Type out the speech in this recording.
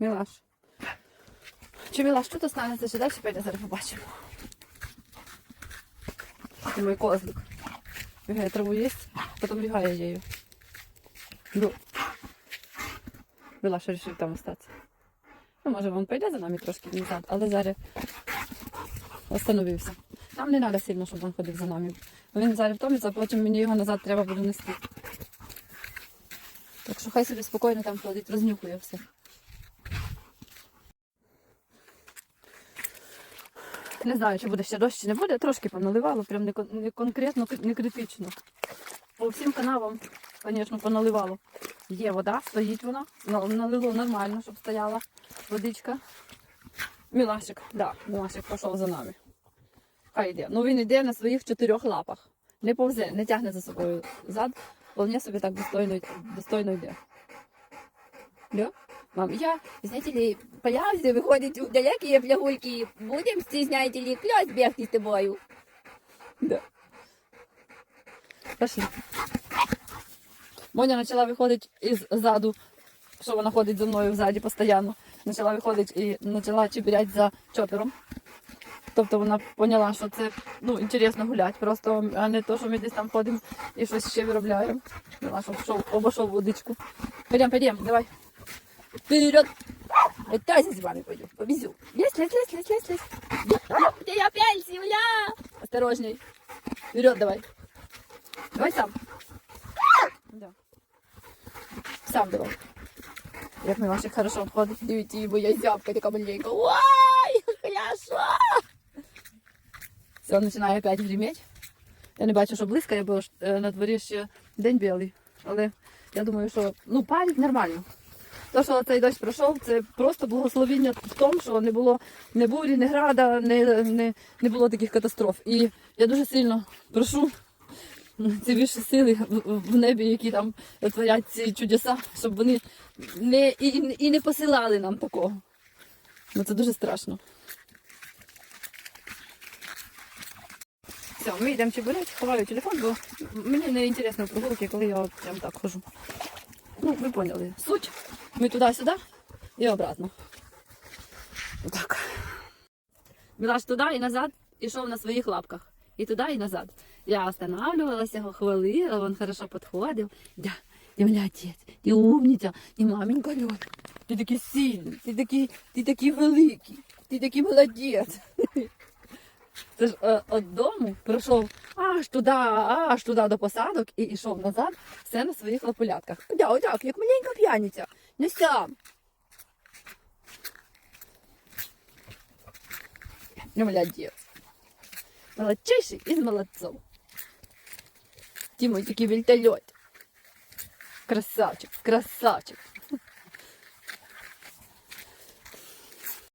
Мілаш. Чи Мілаш тут останеться, чи далі піде, зараз побачимо. Це мій козлик. Бігає траву їсть, потім бігає її. Ну. Мілаш вирішив там остатися. Ну, може, він пойде за нами трошки назад, але зараз остановився. Нам не треба сильно, щоб він ходив за нами. Він зараз втомиться, а потім мені його назад треба буде нести. Так що хай собі спокійно там ходить, рознюхує все. Не знаю, чи буде ще дощ, чи не буде. Трошки поналивало, прям не, кон- не конкретно, не критично. По всім канавам, звісно, поналивало. Є вода, стоїть вона. на- Налило нормально, щоб стояла водичка. Мілашик, да, Мілашик пішов за нами. Хай йде. Ну він йде на своїх чотирьох лапах. Не повзе, не тягне за собою зад, вполне собі так достойно, достойно йде. Да? Мам, я, знаете ли, появится, выходит у далекие плягульки, будем, стесняете ли, клёсь бегать с тобою. Да. Пошли. Моня почала виходити із заду, що вона ходить за мною ззаді постійно. Почала виходити і почала чебіряти за чопером. Тобто вона поняла, що це ну, інтересно гуляти, просто а не то, що ми десь там ходимо і щось ще виробляємо. Поняла, що обійшов водичку. Пойдем, пойдем, давай. Вперед! Это я с вами пойду. Повезу. Лезь, лезь, лезь, лезь, лезь, лезь. Ты опять земля! Осторожней. Вперед давай. Давай сам. Да. Сам давай. Як ми ваших хорошо входить. Дивіться, бо я зябка така маленька. Ой, хорошо. Все, починає опять гриміть. Я не бачу, що блискає, бо ж, е, на дворі ще день білий. Але я думаю, що ну палить нормально. То, що цей дощ пройшов, це просто благословіння в тому, що не було не бурі, не града, не, не, не було таких катастроф. І я дуже сильно прошу ці вищі сили в, небі, які там творять ці чудеса, щоб вони не, і, і не посилали нам такого. Бо це дуже страшно. Все, ми йдемо чебурять, ховаю телефон, бо мені не інтересно прогулки, коли я прям так хожу. Ну, ви поняли. Суть. Ми туди-сюди і обратно. Отак. Мілаш туди і назад ішов на своїх лапках. І туди, і назад. Я останавливалася, його хвалила, він хорошо підходив. Да, ти молодець, ти умниця, ти маменька Льот. Ти такий сильний, ти такий, ти такий великий, ти такий молодець. Це ж е, дому прийшов аж туди, аж туди до посадок і йшов назад, все на своїх лапулятках. Да, як маленька п'яниця. Не сам. Ну, молодець. Молодчайший із молодцов. Тімой такий вільтальот. Красавчик, красавчик.